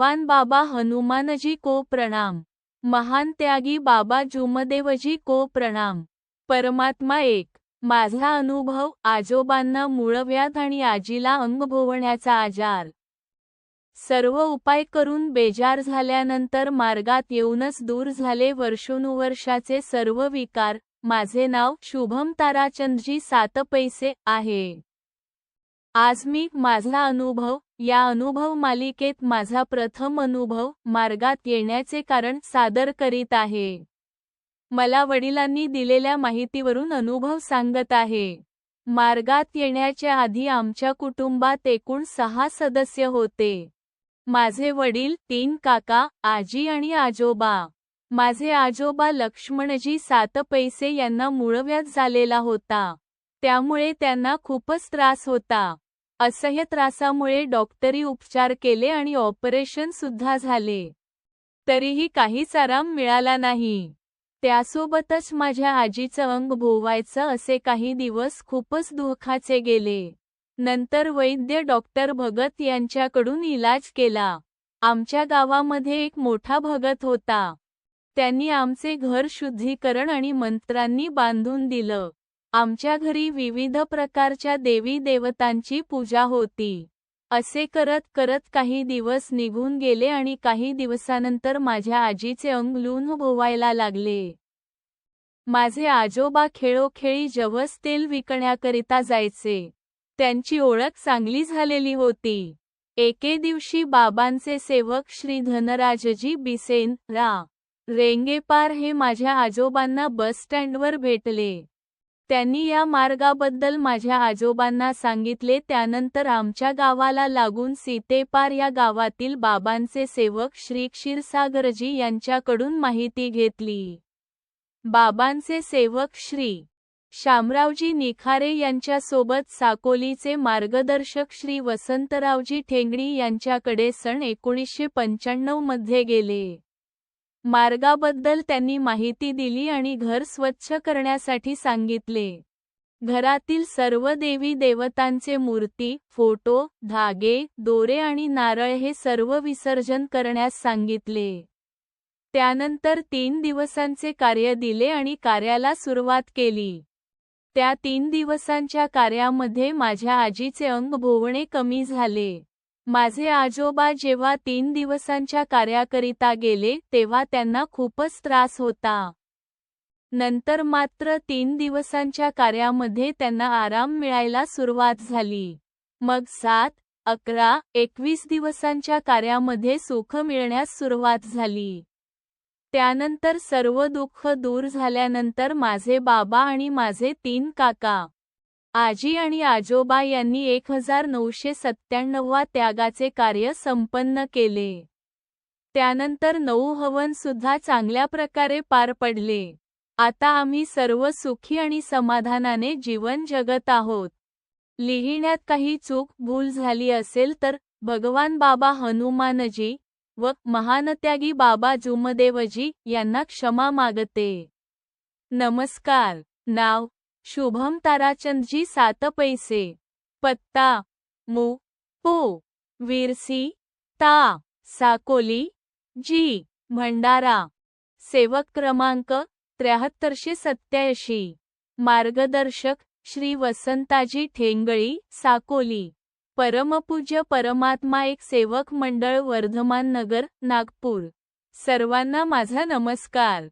भगवान बाबा हनुमानजी को प्रणाम. महान त्यागी बाबा जुमदेवजी को प्रणाम. परमात्मा एक. माझा अनुभव आजोबांना मूळव्याध आणि आजीला अंगभोवण्याचा आजार. सर्व उपाय करून बेजार झाल्यानंतर मार्गात येऊनच दूर झाले वर्षानुवर्षाचे सर्व विकार. माझे नाव शुभम ताराचंदजी सात पैसे आहे. आज मी माझा अनुभव या अनुभव मालिकेत माझा प्रथम अनुभव मार्गात येण्याचे कारण सादर करीत आहे. मला वडिलांनी दिलेल्या माहितीवरून अनुभव सांगत आहे. मार्गात येण्याच्या आधी आमच्या कुटुंबात एकूण सहा सदस्य होते. माझे वडील तीन काका आजी आणि आजोबा. माझे आजोबा लक्ष्मणजी सात पैसे यांना मूळव्याध झालेला होता. त्यामुळे त्यांना खूपच त्रास होता. असह्य त्रासामुळे डॉक्टरी उपचार केले आणि ऑपरेशन सुद्धा झाले. तरीही काहीच आराम मिळाला नाही. त्यासोबतच माझ्या आजीचं अंग भोवायचं असे काही दिवस खूपच दुःखाचे गेले. नंतर वैद्य डॉक्टर भगत यांच्याकडून इलाज केला. आमच्या गावामध्ये एक मोठा भगत होता. त्यांनी आमचे घर शुद्धीकरण आणि मंत्रांनी बांधून दिलं. आमच्या घरी विविध प्रकारच्या देवी देवतांची पूजा होती. असे करत करत काही दिवस निघून गेले आणि काही दिवसानंतर माझ्या आजीचे अंग लून भोवायला लागले. माझे आजोबा खेळोखेळी जवस तेल विकण्याकरिता जायचे. त्यांची ओळख चांगली झालेली होती. एके दिवशी बाबांचे सेवक श्री धनराजजी बिसेन रा रेंगेपार हे माझ्या आजोबांना बस स्टँडवर भेटले. त्यांनी या मार्गाबद्दल माझ्या आजोबांना सांगितले त्यानंतर आमच्या गावाला लागून सीतेपार या गावातील बाबांचे सेवक श्री क्षीरसागरजी यांच्याकडून माहिती घेतली. बाबांचे सेवक श्री शामरावजी निखारे यांच्यासोबत साकोलीचे मार्गदर्शक श्री वसंतरावजी ठेंगडी यांच्याकडे सन एकोणीसशे पंच्याण्णवमध्ये गेले. मार्गाबद्दल त्यांनी माहिती दिली आणि घर स्वच्छ करण्यासाठी सांगितले. घरातील सर्व देवी देवतांचे मूर्ती फोटो धागे दोरे आणि नारळ हे सर्व विसर्जन करण्यास सांगितले. त्यानंतर तीन दिवसांचे कार्य दिले आणि कार्याला सुरुवात केली. त्या तीन दिवसांच्या कार्यामध्ये माझ्या आजीचे अंग भोवणे कमी झाले. माझे आजोबा जेव्हा तीन दिवसांच्या कार्याकरिता गेले तेव्हा त्यांना खूपच त्रास होता. नंतर मात्र तीन दिवसांच्या कार्यामध्ये त्यांना आराम मिळायला सुरुवात झाली. मग सात अकरा एकवीस दिवसांच्या कार्यामध्ये सुख मिळण्यास सुरुवात झाली. त्यानंतर सर्व दुःख दूर झाल्यानंतर माझे बाबा आणि माझे तीन काका आजी आणि आजोबा यांनी एक हजार नऊशे सत्त्याण्णववा त्यागाचे कार्य संपन्न केले. त्यानंतर नऊ हवन सुद्धा चांगल्या प्रकारे पार पडले. आता आम्ही सर्व सुखी आणि समाधानाने जीवन जगत आहोत. लिहिण्यात काही चूक भूल झाली असेल तर भगवान बाबा हनुमानजी व महानत्यागी बाबा जुमदेवजी यांना क्षमा मागते. नमस्कार. नाव शुभम ताराचंदजी सात पैसे. पत्ता. मु. पो. विरसी. ता. साकोली. जी. भंडारा. सेवक क्रमांक त्र्याहत्तरशे सत्याऐंशी मार्गदर्शक श्री वसंताजी ठेंगळी साकोली. परमपूज्य परमात्मा एक सेवक मंडळ वर्धमान नगर नागपूर. सर्वांना माझा नमस्कार.